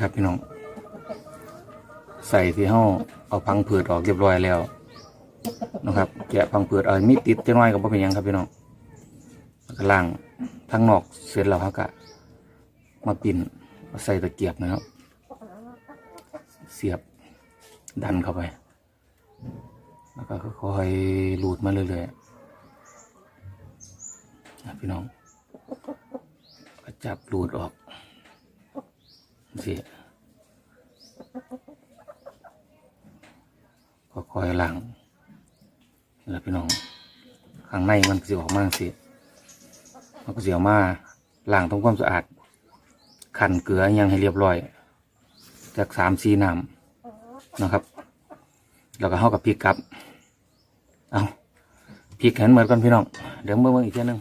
ครับพี่น้อง ใส่ที่ห้าเอาพังผืดออกเรียบร้อยแล้วนะครับแกะพังผืดเอามีติดจะน้อยกับเป็นยังครับพี่น้องแล้วก็ล่างทั้งนอกเสร็จแล้วเขาก็มาปิ่นมาใส่ตะเกียบนะครับ เสียบดันเข้าไป แล้วก็ค่อยๆรูดมาเรื่อยๆนะพี่น้องก็จับรูดออก สิก็คอยหล้างนี่แหละพี่น้องข้างในมันสิออกมากสิมันก็เสิออกมาล้างทำความสะอาดขันเกลือยังให้เรียบร้อย จากสามสีน้ำนะครับ แล้วก็เข้ากับพริกครับ เอาพริกแขนเหมือนกันพี่น้อง เดี๋ยวเมื่อเมื่ออีกเทีนึง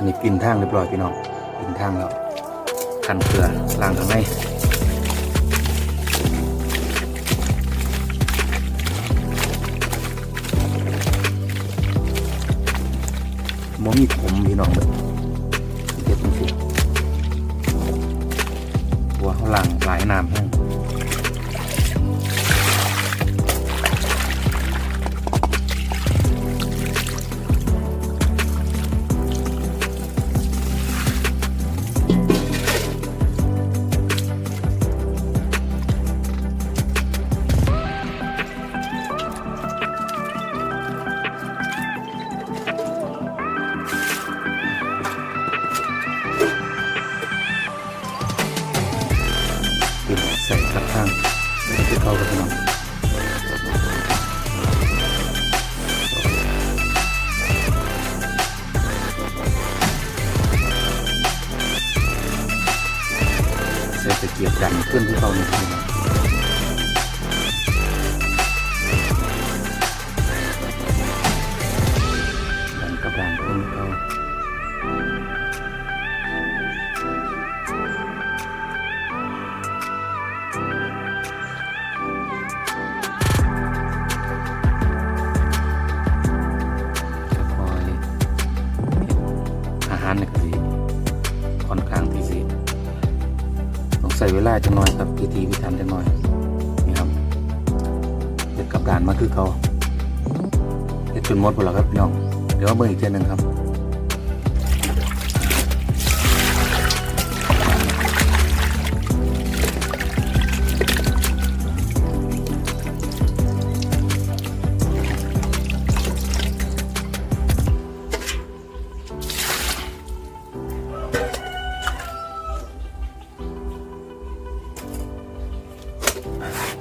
อันนี้ปินทางเรียบร้อยพี่น้องปินทางแล้วขันเกลือล้างข้างในมมีผมพี่น้องเลยเด็ดจริงๆตัวเขาล้างหลายน้ำแห้ง ให้เข้ากับพี่น้องใส่ตะเกียบดันขึ้นที่เขานี่พี่น้องดันกับดันขึ้นที่เขา ลาจังหน่อยครับพิธีพิธันจะน้อยนี่ครับเด็กกับการมาคือเขาเด็กจนหมดหมดแล้วครับพี่น้องเดี๋ยวมาเบิ่งอีกเทียหนึ่งครับ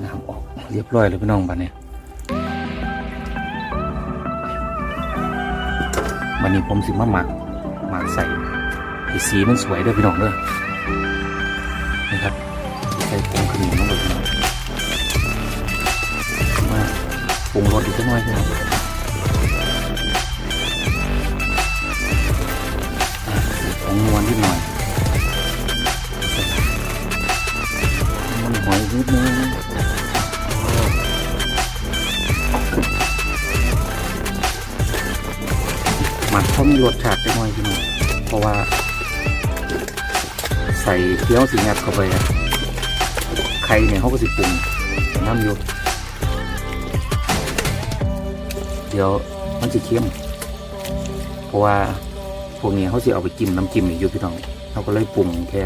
น้ำออกเรียบร้อยเลยพี่น้องบัดนี้บัดนี้ผมสิมาหมักหมักใส่ให้สีมันสวยด้วยพี่น้องเด้อนะครับใส่ผงขมิ้นลงไปพี่น้องมาปรุงรสอีกสักหน่อยพี่น้อง รสชาติจังหน่อยพี่น้องเพราะว่า ใส่เคี้ยวสีงัดเข้าไปอะไข่เนี่ยเขาก็สิปรุงน้ำอยู่เดี๋ยวมันจะเค็มเพราะว่าพวกนี้เขาสิเอาไปจิ้มน้ำจิ้มอยู่พี่น้องเขาก็เลยปรุงแค่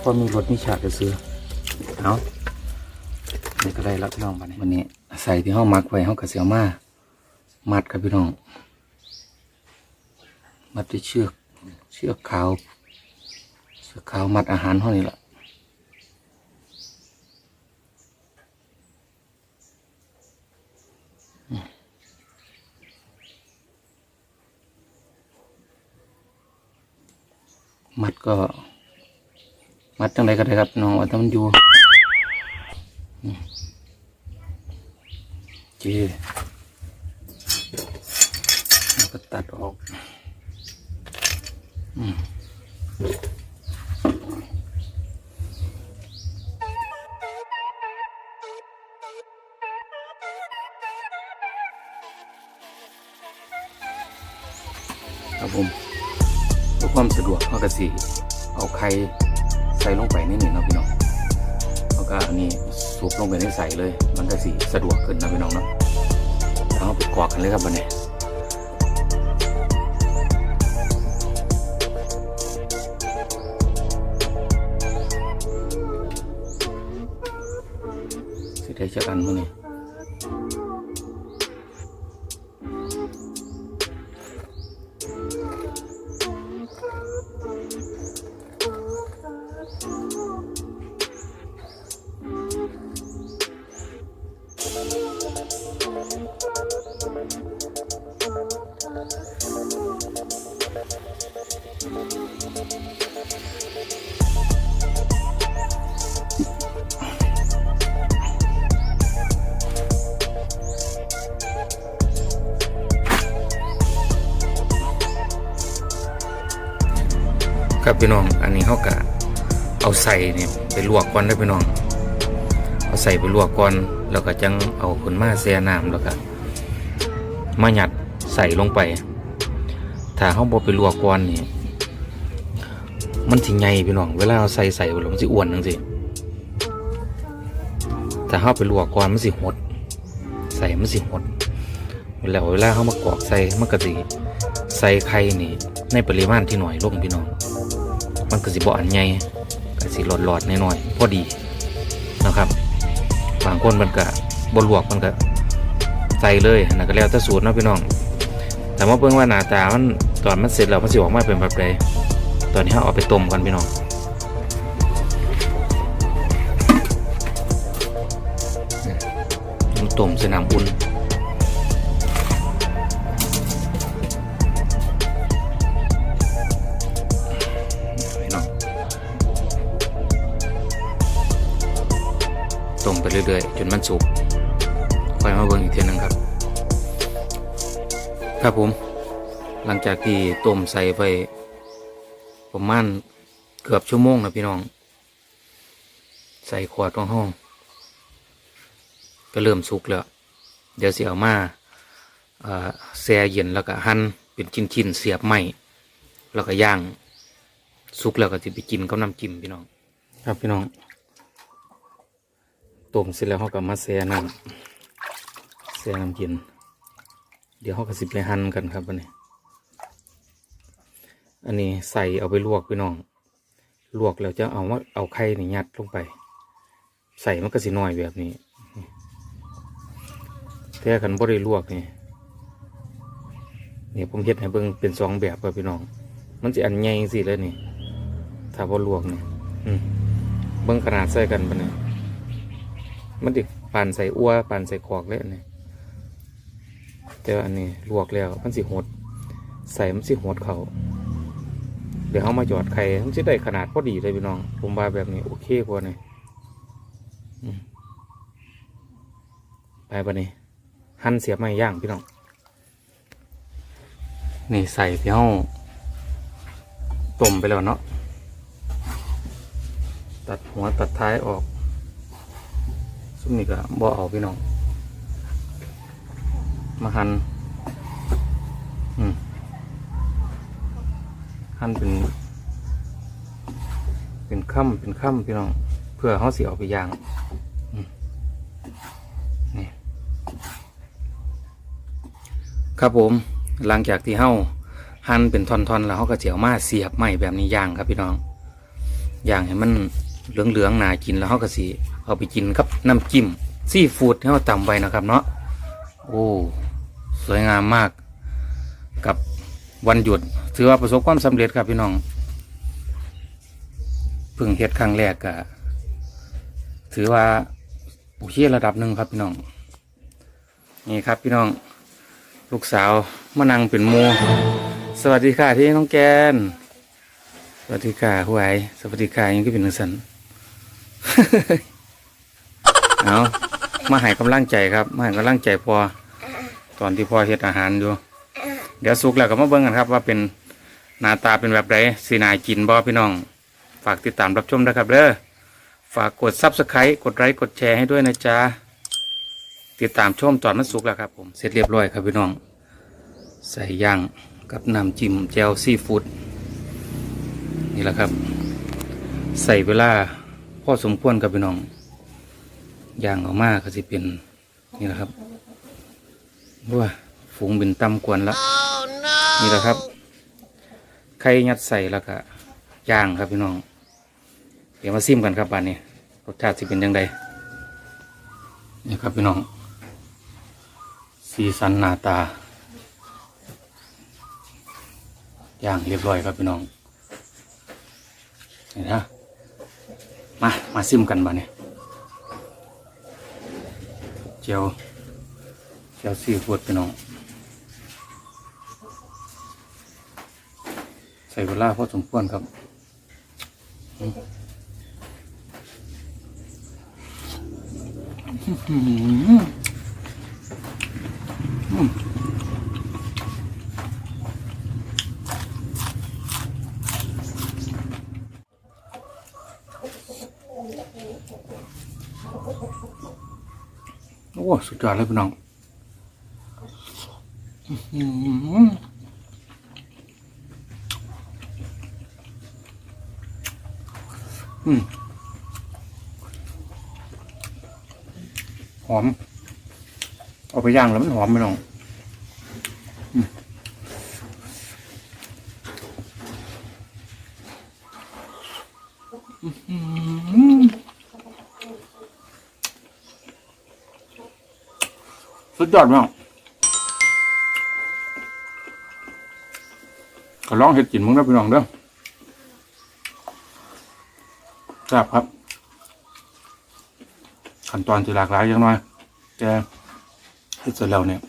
พอมีรสมีชาติจะซื้อเอานี่ก็ได้แล้วพี่น้องวันนี้วันนี้ใส่ที่ห้องมักไว้ห้องกระเสียวมามัดครับพี่น้อง มัดด้วยเชือกเชือกขาวเชือกขาวมัดอาหารเท่านี้แหละมัดก็ มัดจังไรก็ได้ครับน้องว่าถ้ามันอยู่อืมโอเค ครับผมเพื่อความสะดวกเขาก็สิเอาไข่ใส่ลงไปในนี่เนะพี่น้องแล้วก็อันนี้สูบลงไปในใส่เลย มันก็สิสะดวกขึ้นนะพี่น้องเนาะเอาไปกรอกกันเลยครับวันนี้สิได้จักอันมื้อนี้ค พี่น้อง อันนี้เขากะเอาใส่เนี่ยไปลวกก่อนได้พี่น้อง เอาใส่ไปลวกก่อนแล้วก็จังเอาขนมาแช่น้ำแล้วก็มาหยัดใส่ลงไป ถ้าเขาบอไปลวกก่อนนี่มันสิใหญ่พี่น้อง เวลาเอาใส่ใส่ไปแล้วมันสิอ้วนจังสิถ้าเขาไปลวกก่อนมันสิหด ใส่มันสิหดแล้วเวลาเขามากรอกใส่มันก็สิใส่ไข่นี่ในปริมาณที่หน่อยลงพี่น้อง มันก็สิบ่อันใหญ่ก็สิหลอดหลอดๆหน่อยๆพอดีนะครับบางคนมันก็บ่ลวกมันก็ใส่เลยนะก็แล้วแต่สูตรนะพี่น้อง แต่ว่าเบิ่งว่าหน้าตามันตอนมันเสร็จแล้วมันสิออกมาเป็นแบบใดตอนนี้เราเอาไปต้มกันพี่น้องต้มใส่น้ำอุ่น ครับผม หลังจากที่ต้มใส่ไปประมาณเกือบชั่วโมงนะพี่น้อง ใส่ขวดของห้อง ก็เริ่มสุกแล้ว เดี๋ยวเสียมาแช่เย็นแล้วก็หั่นเป็นชิ้นๆเสียบไม้แล้วก็ย่างสุกแล้วก็จะไปกินกับน้ำจิ้มพี่น้อง ครับพี่น้องต้มเสร็จแล้วเขาก็มาแช่น้ำแช่น้ำเย็น เดี๋ยวเขาก็สิไปหั่นกันครับวันนี้ อันนี้ใส่เอาไปลวกพี่น้อง ลวกแล้วจะเอาว่าเอาไข่นี่ยัดลงไป ใส่มันก็สิน้อยแบบนี้แต่ขันบ่ได้ลวกนี่เนี่ยผมเฮ็ดให้เบิ่งเป็นสองแบบครับพี่น้อง มันจะอันใหญ่สิเลยนี่ ถ้าพอลวกนี่เบิ่งขนาดใส่กันปะเนี่ยมันติดปั่นใส่อ้วปั่นใส่ขอกเลยอันนี่ แต่อันนี้ลวกแล้วมันสิหด ใส่มันสิหดเขาเดี๋ยวเขามาหยอดไข่มันจะได้ขนาดพอดีเลยพี่น้อง ผมว่าแบบนี้โอเคกว่านี่ไปปะนี่หั่นเสียบไม้ย่างพี่น้อง นี่ใส่ที่ห้าต้มไปแล้วเนาะ ตัดหัวตัดท้ายออก ซุ้มนี่ก็บ่เอาพี่น้อง มาหัน่นอืมหั่นเป็น เป็นค่ำเป็นค่ำพี่น้อง เพื่อเขาสิเอาไปย่างนี่ครับผม หลังจากที่เฮาหั่นเป็นท่อนๆ แล้วเขาก็เจียวมาเสียบไม้แบบนี้ย่างครับพี่น้องย่างให้มันเหลืองๆหนากินแล้วเขาก็สิเอาไปกินกับน้ำจิ้มซีฟู้ดที่เขาตำไว้นะครับเนาะโอ้ สวยงามมาก กับวันหยุด ถือว่าประสบความสำเร็จครับพี่น้องเพิ่งเฮ็ดครั้งแรกก็ถือว่าโอเคระดับหนึ่งครับพี่น้อง นี่ครับพี่น้อง ลูกสาวมานั่งเป็นโมสวัสดีค่ะที่น้องแกน สวัสดีค่ะหญ่สวัสดีค่ะยังก็เป็นหนึ่งสันเอามาให้กำลังใจครับ มาให้กำลังใจพอ ตอนที่พ่อเฮ็ดอาหารอยู่ เดี๋ยวสุกแล้วก็มาเบิ่งกันครับว่าเป็นหน้าตาเป็นแบบไรสีนากินบ่พี่น้อง ฝากติดตามรับชมนะครับเด้อฝากกดซับสไครต์กดไลค์กดแชร์ให้ด้วยนะจ๊ะติดตามชมตอนมันสุกแล้วครับผมเสร็จเรียบร้อยครับพี่น้อง ใส่ย่างกับน้ำจิ้มแจ่วซีฟู้ดนี่แหละครับ ใส่เวลาพอสมควรกับพี่น้องย่างออกมาก็สิเป็นนี่แหละครับ ว่าฝูงบินต่ำกวนแล้วนี่แหละครับไข่ยัดใส่แล้วก็ย่างครับพี่น้อง เดี๋ยวมาซิมกันครับบ้านนี้รสชาติสิเป็นยังไงนี่ครับพี่น้อง สีสันหน้าตา ย่างเรียบร้อยครับพี่น้องนี่นะมา มาซิมกันบ้านนี้เจียว เจียวซีฟู้ดพี่น้อง ใส่เวลาพอสมควรครับโอ้สุดยอดเลยพี่น้อง หอม เอาไปย่างแล้วมันหอมไหมน้องสุดยอดมาก ก็ลองเห็ดกินมึงนะพี่น้องเด้อแซ่บครับ ขั้นตอนจะหลากหลายอย่างน้อยแต่เฮ็ดเสร็จแล้วเนี่ย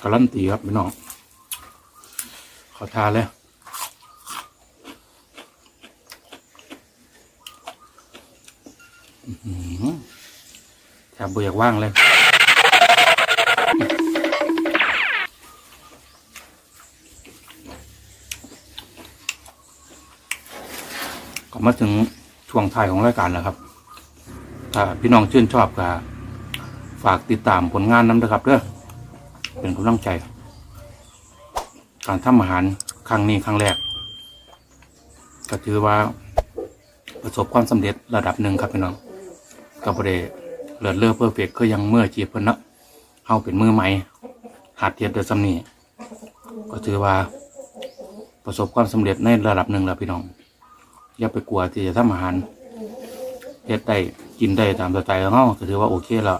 การันตีครับพี่น้องขอทานเลยแทบเบียกว่างเลย มาถึงช่วงท้ายของรายการแล้วครับ ถ้าพี่น้องชื่นชอบก็ฝากติดตามผลงานน้ำนะครับเด้อเป็นกำลังใจ การทำอาหารครั้งนี้ครั้งแรก ก็ถือว่าประสบความสำเร็จระดับหนึ่งครับพี่น้องกับบริเลิศเลิศเพอร์เฟกก็ยังเมื่อจีบเพิ่นเนะเฮาเป็นมือใหม่หัดเทียบโดยสำนีก็ถือว่าประสบความสำเร็จในระดับหนึ่งแล้วพี่น้อง อย่าไปกลัวที่จะทำอาหารเฮ็ดได้กินได้ตามสไตล์ของเฮาก็ถือว่าโอเคแล้ว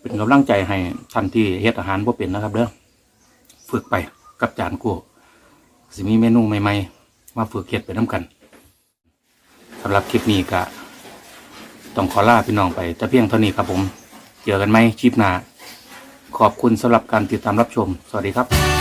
เป็นกำลังใจให้ท่านที่เฮ็ดอาหารบ่เป็นนะครับเด้อฝึกไปกับจานกูสิมีเมนูใหม่ๆ มาฝึกเฮ็ดไปน้ำกันสำหรับคลิปนี้ก็ต้องขอลาพี่น้องไปแต่เพียงเท่านี้ครับผม เจอกันไหมคลิปหน้าขอบคุณสำหรับการติดตามรับชม สวัสดีครับ